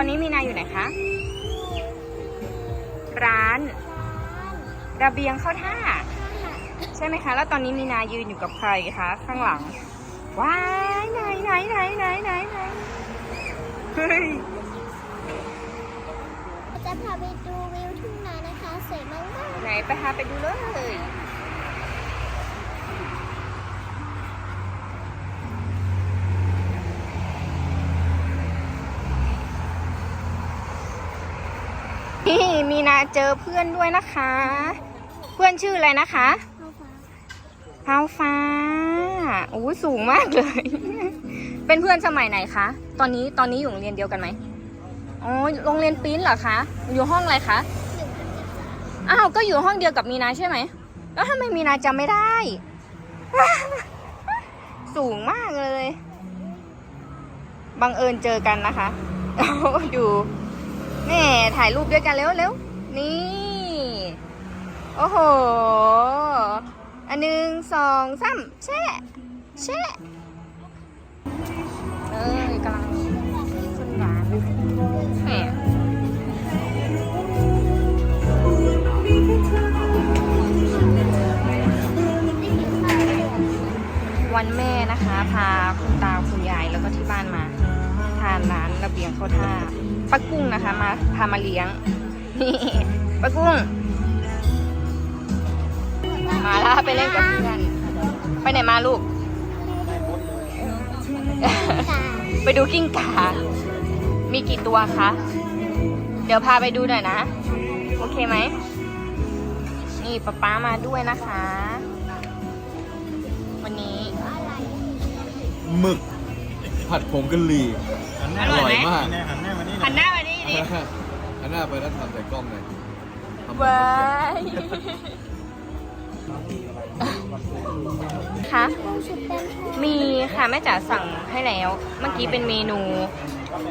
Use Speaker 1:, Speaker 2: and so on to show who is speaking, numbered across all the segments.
Speaker 1: อนนี้มีนาอยู่ไหนคะ ร้าน ระเบียงเข้าท่า ใช่ไหมคะ แล้วตอนนี้มีนายืนอยู่กับใครคะ ข้างหลัง ว้ายไหนไหนไหนไหนไหนไหนเฮ้ย
Speaker 2: จะพาไปดูวิวทุ่งนานะคะสวยมาก
Speaker 1: ไหนไปหาไปดูเลย นี่มีนา เจอเพื่อนด้วยนะคะ เพื่อนชื่ออะไรนะคะ
Speaker 2: ๆ
Speaker 1: เท้าฟ้าโอ้สูงมากเลย เป็นเพื่อนสมัยไหนคะ ตอนนี้ตอนนี้อยู่โรงเรียนเดียวกันไหมอ๋อโรงเรียนปิ้นเหรอคะ อยู่ห้องอะไรคะอ้าวก็อยู่ห้องเดียวกับมีนาใช่ไหมแล้วทำไมมีนาจำไม่ได้ สูงมากเลยบังเอิญเจอกันนะคะ ดูแม่ถ่ายรูปด้วยกันเร็วเร็ว นี่ โอ้โห อันหนึ่งสองสามแช่แช่เอ้ยกำลังขึ้นร้านแหมวันแม่นะคะ พาคุณตาคุณยายแล้วก็ที่บ้านมา ทานร้านระเบียงข้าวท่าป้ากุ้งนะคะ มาพามาเลี้ยง นี่ป้ากุ้งมาแล้วไปเล่นกับเพื่อนไปไหนมาลูก ไปดูกิ้งก่ามีกี่ตัวคะ เดี๋ยวพาไปดูหน่อยนะ โอเคไหม นี่ป๊าป๊ามาด้วยนะคะ วันนี้
Speaker 3: หมึก ผัดผงกะหรี่
Speaker 1: อร่อยไหม
Speaker 3: มาก
Speaker 4: หันหน้ามานี่
Speaker 1: หันหน้ามานี่ดิ
Speaker 3: อัน หน้าไปแล้วทำใส่กล้องเลยทำ
Speaker 1: ว้ายคะ
Speaker 2: ชุดเต็ม
Speaker 1: มีค่ะแม่จ๋าสั่งให้แล้ว เมื่อกี้เป็นเมนู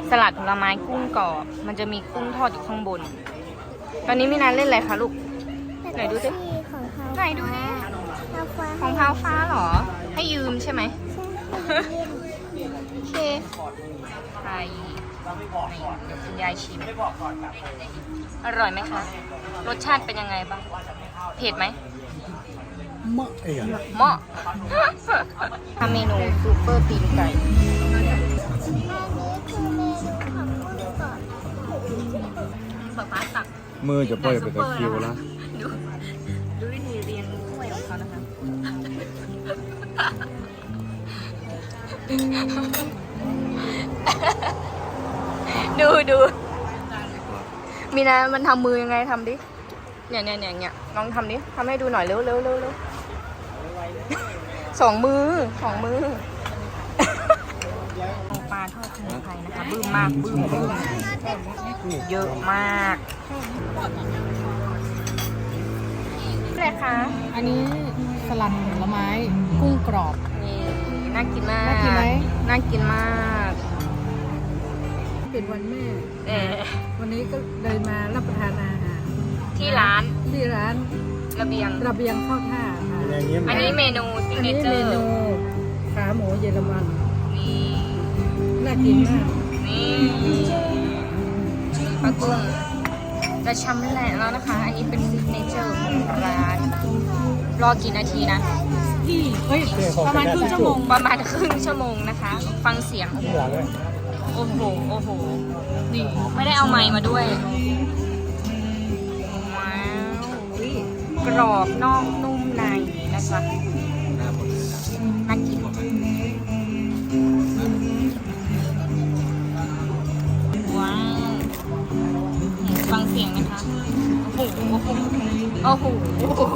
Speaker 1: สลัดผลไม้กุ้งกรอบ มันจะมีกุ้งทอดอยู่ข้างบน ตอนนี้มีนานเล่นอะไรคะลูก ไหนดูสิ
Speaker 2: ของเขา
Speaker 1: ไหนดูดิ
Speaker 2: เราฟ้า
Speaker 1: ของพาวฟ้าเหรอ ให้ยืมใช่ไหม โอเคไข่เดี๋ยวคุณยายชิม อร่อยไหมคะ รสชาติเป็นยังไงบ้าง เผ็ดไหม
Speaker 4: มะเอ๋ย
Speaker 1: เหมาะ ทำเมนูซูเปอร์ตีนไก่
Speaker 2: อันนี้คือเมนูของกุ้งกรอบ
Speaker 1: ป๊าป๊าตัก
Speaker 3: มือจะปล่อยไปตะคริวแล้ว
Speaker 1: ดูดูมีนะมันทำมือยังไงทำดิ เนี่ยเนี่ยเนี่ยเนี่ยลองทำดิทำให้ดูหน่อยเร็วเร็วเร็วเร็วสองมือสองมือปลาทอดสมุนไพรนะคะบื้มมากบื้มบื้มเยอะมากอะไรคะ
Speaker 5: อันนี้สลัดผลไม้ กุ้งกรอบ
Speaker 1: นี่น่ากินมาก
Speaker 5: น่ากินไหม
Speaker 1: น่ากินมาก
Speaker 5: เป็นวันแม่
Speaker 1: เออ
Speaker 5: วันนี้ก็เลยมารับประทานอาหาร
Speaker 1: ที่ร้าน
Speaker 5: ที่ร้าน
Speaker 1: ระเบียง
Speaker 5: ระเบียงข้าวท่าค่ะ
Speaker 4: อย่างเงี้ย
Speaker 1: อันนี้เมนูซิก
Speaker 5: อัน
Speaker 1: เน
Speaker 5: นี้
Speaker 1: เจอ
Speaker 5: เม
Speaker 1: ร์
Speaker 5: นูขาหมูเยอรมัน
Speaker 1: นี่
Speaker 5: น่ากินมาก
Speaker 1: นี่ปลากุ้งจะชำแหละแล้วนะคะ อันนี้เป็นซิกเนเจอร์ของร้าน รอกี่นาทีนะ
Speaker 5: ที่เฮ้ยประมาณครึ่งชั่วโมง
Speaker 1: ประมาณครึ่งชั่วโมงนะคะ ฟังเสียง โอ้โห โอ้โห นี่ ไม่ได้เอาไม้มาด้วย ว้าวกรอบนอกนุ่มในนะคะน่ากินว้าวฟังเสียงนะคะ โอ้โห โอ้โห โอ้โห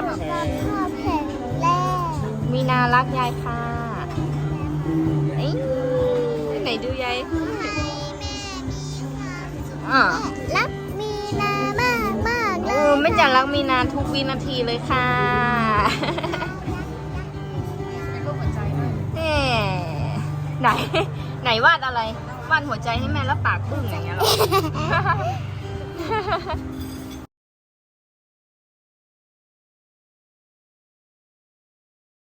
Speaker 1: พ
Speaker 2: สุขภาพแข็งแรง
Speaker 1: มีมีนารักยายค่ะเอ้ยไหนดูยายอ่า
Speaker 2: รักมีนามากมากเล
Speaker 1: เอยอไม่จะรักมีนาทุกวินาทีเลยค่ะ
Speaker 5: เป็นรูปหัวใจด้วย
Speaker 1: แหมไหน ไหนวาดอะไร วาดหัวใจให้แม่แล้วปากบึ้งอย่างเงี้ยเหรอ